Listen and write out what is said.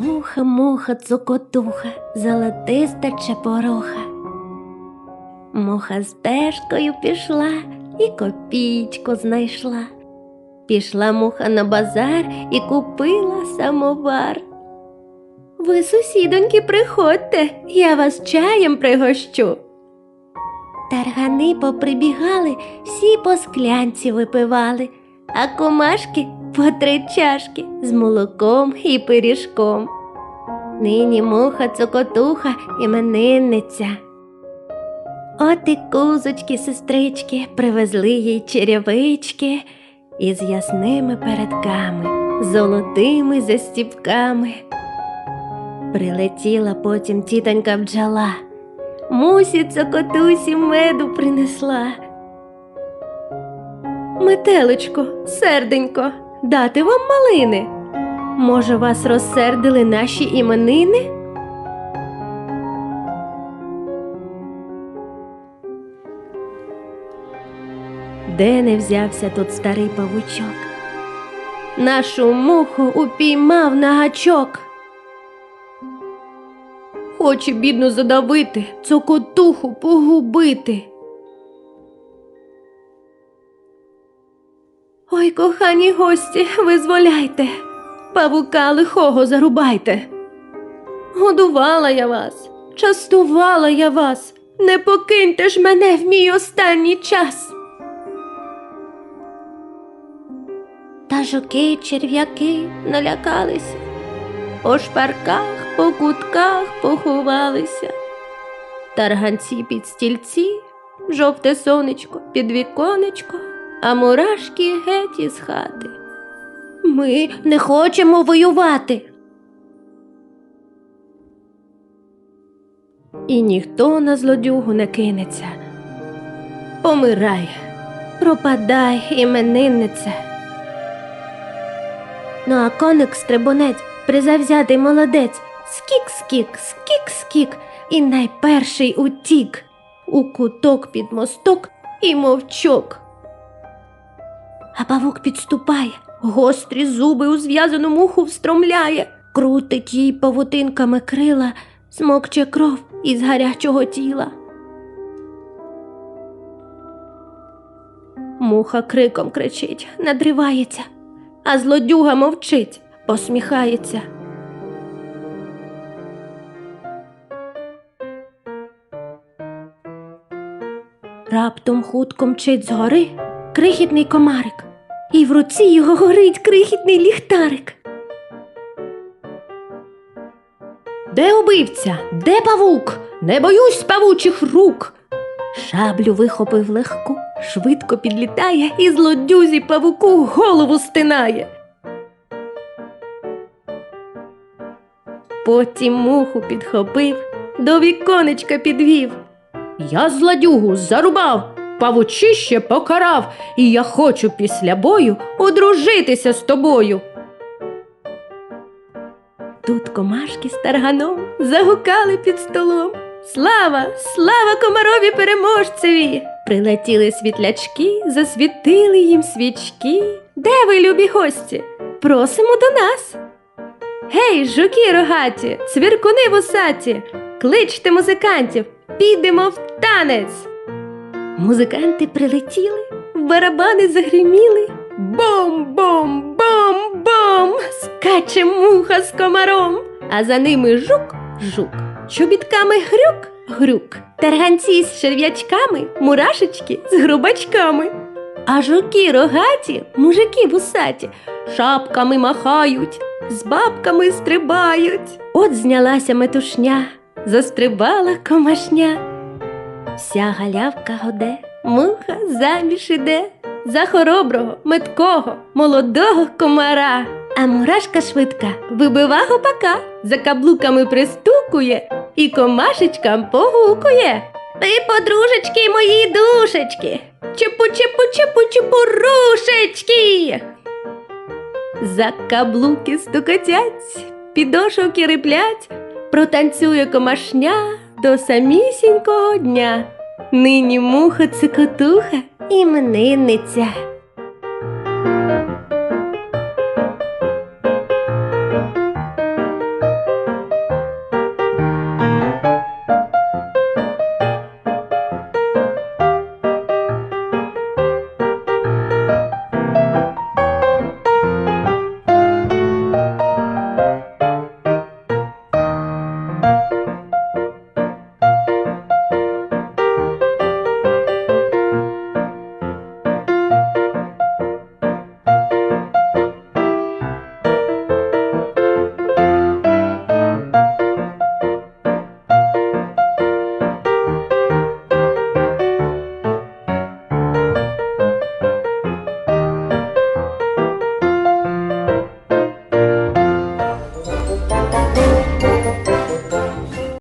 Муха, муха, цокотуха, золотиста чепороха. Муха стежкою пішла і копійку знайшла. Пішла муха на базар і купила самовар. Ви, сусідоньки, приходьте, я вас чаєм пригощу. Таргани поприбігали, всі по склянці випивали, а комашки по три чашки з молоком і пиріжком. Нині муха цокотуха іменинниця. От і кузочки, сестрички, привезли їй черевички із ясними передками, золотими застіпками. Прилетіла потім тітонька бджола, мусі цокотусі меду принесла. Метеличко, серденько, дати вам малини. Може, вас розсердили наші іменини? Де не взявся тут старий павучок? Нашу муху упіймав на гачок. Хоче бідну задавити, цокотуху погубити. Ой, кохані гості, визволяйте, павука лихого зарубайте. Годувала я вас, частувала я вас, не покиньте ж мене в мій останній час. Та жуки, черв'яки налякалися, по шпарках, по кутках поховалися. Тарганці під стільці, жовте сонечко під віконечко, а мурашки геть із хати. Ми не хочемо воювати. І ніхто на злодюгу не кинеться. Помирай, пропадай, іменинниця. Ну а коник стрибунець, призавзятий молодець, скік-скік, скік-скік, і найперший утік у куток під мосток і мовчок. А павук підступає, гострі зуби у зв'язану муху встромляє, крутить їй павутинками крила, смокче кров із гарячого тіла. Муха криком кричить, надривається, а злодюга мовчить, посміхається. Раптом хутко мчить згори крихітний комарик, і в руці його горить крихітний ліхтарик. Де убивця? Де павук? Не боюсь павучих рук. Шаблю вихопив легко, швидко підлітає і злодюзі павуку голову стинає. Потім муху підхопив, до віконечка підвів. Я злодюгу зарубав, павучище покарав, і я хочу після бою одружитися з тобою. Тут комашки з тарганом загукали під столом. Слава, слава комарові переможцеві! Прилетіли світлячки, засвітили їм свічки. Де ви, любі гості? Просимо до нас. Гей, жуки рогаті, цвіркуни вусаті, кличте музикантів, підемо в танець. Музиканти прилетіли, барабани загриміли. Бом-бом-бом-бом! Скаче муха з комаром, а за ними жук жук, чобітками грюк грюк, тарганці з черв'ячками, мурашечки з грубачками. А жуки рогаті, мужики вусаті, шапками махають, з бабками стрибають. От знялася метушня, застрибала комашня. Вся галявка годе, муха заміж іде за хороброго, меткого, молодого комара. А мурашка швидка вибива гопака, за каблуками пристукує і комашечкам погукує. Ви, подружечки, мої душечки, чепу, чепу, чепу, чепу, рушечки. За каблуки стукотять, підошовки риплять, протанцює комашня до самісінького дня. Нині муха цикотуха іменинниця.